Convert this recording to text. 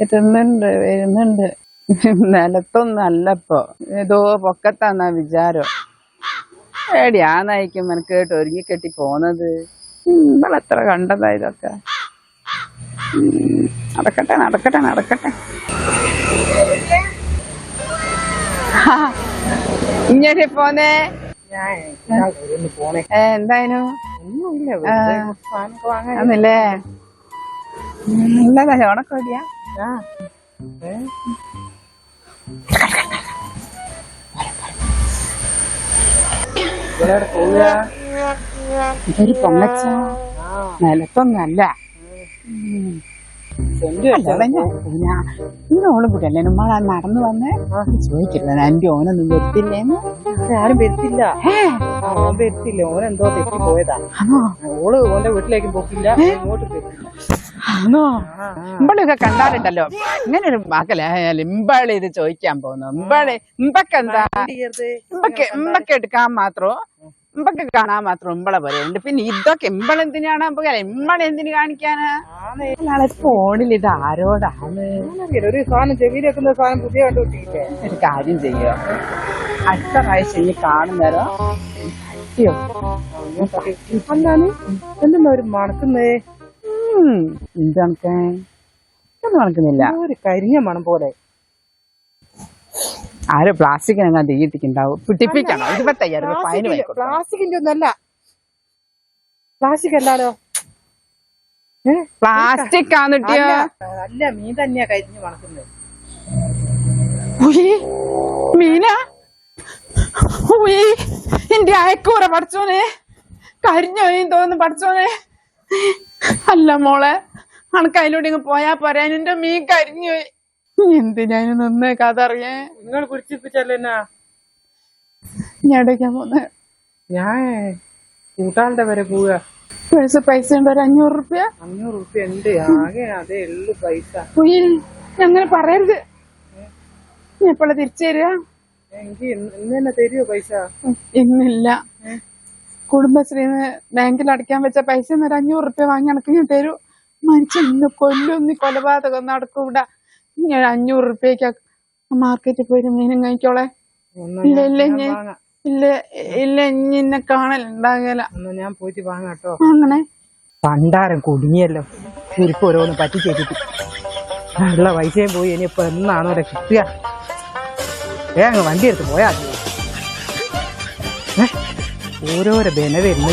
വരുന്നുണ്ട് വരുന്നുണ്ട്. നിലത്തൊന്നും അല്ലപ്പോ ഏതോ പൊക്കത്താന്നാ വിചാരം. എടിയാ നയിക്കും മനക്കേട്ട് ഒരുങ്ങി കെട്ടി പോന്നത്. ഇവളെത്ര കണ്ടതാ ഇതൊക്കെ? നടക്കട്ടെ നടക്കട്ടെ നടക്കട്ടെ. ഇങ്ങനെ പോന്നേ. എന്തായാലും? ഒന്നുമില്ല ഏ? ഇവളെവിടെ പോവുക? ഇതൊരു പൊങ്ങച്ച? നിലത്തൊന്നല്ല. ഇന്നോളും കൂട്ടല്ലേ നമ്മളാ നടന്നു വന്ന്. ചോദിക്കരുത്. എന്റെ ഓനൊന്നും വരുത്തില്ലേന്ന്? ആരും വരുത്തില്ല. ഓൻ വരുത്തില്ല. ഓനെന്തോ തെറ്റി പോയതാ. ഓൾ ഓന്റെ വീട്ടിലേക്ക് പോക്കില്ല. ഇങ്ങോട്ട് ആണോ? ഇമ്പളിയൊക്കെ കണ്ടാലുണ്ടല്ലോ. ഇങ്ങനെ ഒരു മകളായാലും ഇമ്പളി ഇത് ചോദിക്കാൻ പോകുന്നു. ഇമ്പൾ ഇമ്പക്കെന്താ? ഇമ്പക്ക് ഇമ്പക്ക് എടുക്കാൻ മാത്രോ? ഇമ്പക്ക് കാണാൻ മാത്രം ഇമ്പളെ പറയുന്നുണ്ട് പിന്നെ ഇതൊക്കെ ഇമ്പളെന്തിനാണ് ഇമ്പളെ എന്തിനു കാണിക്കാനാ? ഫോണിൽ ഇത് ആരോടാണ്? ഒരു സാധനം ചെവിയിൽ വെക്കുന്ന സാധനം പുതിയ കണ്ടുപിടിച്ചില്ലേ ഒരു കാര്യം ചെയ്യോ? അടുത്ത പ്രാവശ്യം ഇനി കാണുന്നേരോ എന്താണ് എന്താണ്? എന്തെന്നാ ഒരു മണക്കുന്നേ ഉം, എന്ത് ഒന്നും നടക്കുന്നില്ല ഒരു കരിഞ്ഞ മണം പോലെ. ആരോ പ്ലാസ്റ്റിക് ഞങ്ങൾ തീയിട്ടിട്ടുണ്ടാവും പിടിപ്പിക്കണം. ഇരുപത്തയ്യായിരം രൂപ പ്ലാസ്റ്റിക്കിന്റെ ഒന്നല്ല പ്ലാസ്റ്റിക് അല്ലാലോ? പ്ലാസ്റ്റിക് ആന്നിട്ടിയോ അല്ല, മീൻ തന്നെയാ കരിഞ്ഞു മണക്കുന്നത്. മീന? എന്റെ അയക്കൂറ പഠിച്ചോനെ. കരിഞ്ഞോയും തോന്നുന്നു പഠിച്ചോനെ. അല്ല മോളെ. അനക്ക് അതിലൂടെ ഇങ്ങ് പോയാ പോരാ. എന്റെ മീൻ കരിഞ്ഞു എന്തിനാ നിന്ന് കഥ അറിയേ നിങ്ങൾ പിടിച്ചിപ്പിച്ചല്ലേന്നാ ഞാൻ പോന്നെ? ഞാൻ കൂട്ടാളുടെ വരെ പോവുക. പൈസ പൈസ ഉണ്ട്. ഒരു അഞ്ഞൂറ് റുപ്യ. അഞ്ഞൂറ് റുപ്യ ഉണ്ട്. ആകെ അതേ ഉള്ളു പൈസ. അങ്ങനെ പറയരുത്. ഞാൻ എപ്പോഴാ തിരിച്ചു തരിക. എനിക്ക് ഇന്ന് ഇന്ന് തന്നെ തരുമോ പൈസ? ഇന്നില്ല. കുടുംബശ്രീന്ന് ബാങ്കിൽ അടയ്ക്കാൻ വെച്ച പൈസ ഒരു അഞ്ഞൂറ് റുപ്യ വാങ്ങി അടക്കം ഞാൻ തരൂ. മനുഷ്യൻ ഇന്ന് കൊല്ലും നീ കൊലപാതകം നടക്കൂട. ഞാൻ അഞ്ഞൂറ് റുപ്യക്ക് മാർക്കറ്റിൽ പോയിട്ട് മീനും കഴിക്കോളെ. ഇല്ല ഇല്ല ഞാൻ ഇല്ല ഇല്ല ഇന്നെ കാണലുണ്ടാകല ഞാൻ പോയിട്ട് വാങ്ങാട്ടോ അങ്ങനെ പണ്ടാരം കുടുങ്ങിയല്ലോ. ഇരിപ്പ് ഓരോന്ന് പറ്റിച്ചേറ്റിട്ട് ഉള്ള പൈസയും പോയി ഇനിയിപ്പോ എന്നാണോ കിട്ടുക? അങ്ങ് വണ്ടി എടുത്ത് പോയാ. ഏ? ഓരോരോ ബെന വരുന്നു